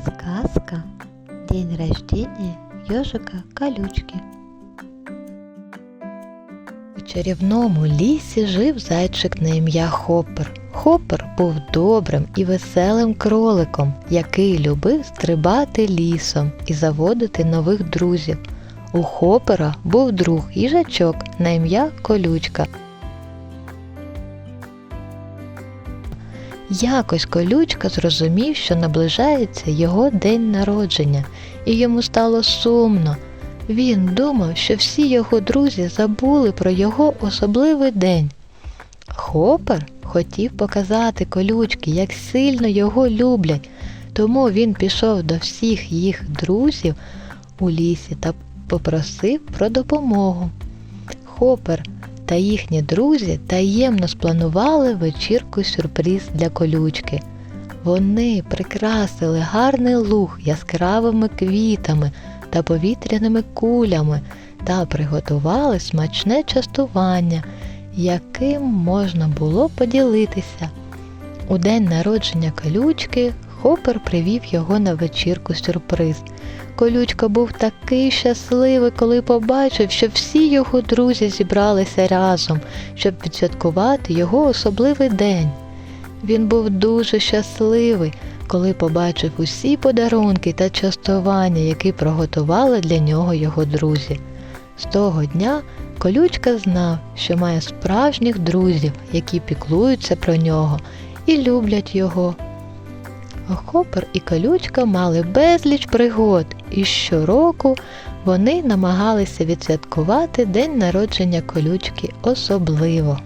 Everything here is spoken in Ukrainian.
Сказка День рождения ежика колючки. У чарівному лісі жив зайчик на ім'я Хоппер. Хоппер був добрим і веселим кроликом, який любив стрибати лісом і заводити нових друзів. У Хопера був друг їжачок на ім'я Колючка. Якось колючка зрозумів, що наближається його день народження, і йому стало сумно. Він думав, що всі його друзі забули про його особливий день. Хопер хотів показати колючки, як сильно його люблять, тому він пішов до всіх їх друзів у лісі та попросив про допомогу. Хопер та їхні друзі таємно спланували вечірку сюрприз для колючки. Вони прикрасили гарний луг яскравими квітами та повітряними кулями та приготували смачне частування, яким можна було поділитися. У день народження колючки Хопер привів його на вечірку сюрприз. Колючка був такий щасливий, коли побачив, що всі його друзі зібралися разом, щоб відсвяткувати його особливий день. Він був дуже щасливий, коли побачив усі подарунки та частування, які приготували для нього його друзі. З того дня колючка знав, що має справжніх друзів, які піклуються про нього і люблять його. Хопер і колючка мали безліч пригод, і щороку вони намагалися відсвяткувати день народження колючки особливо.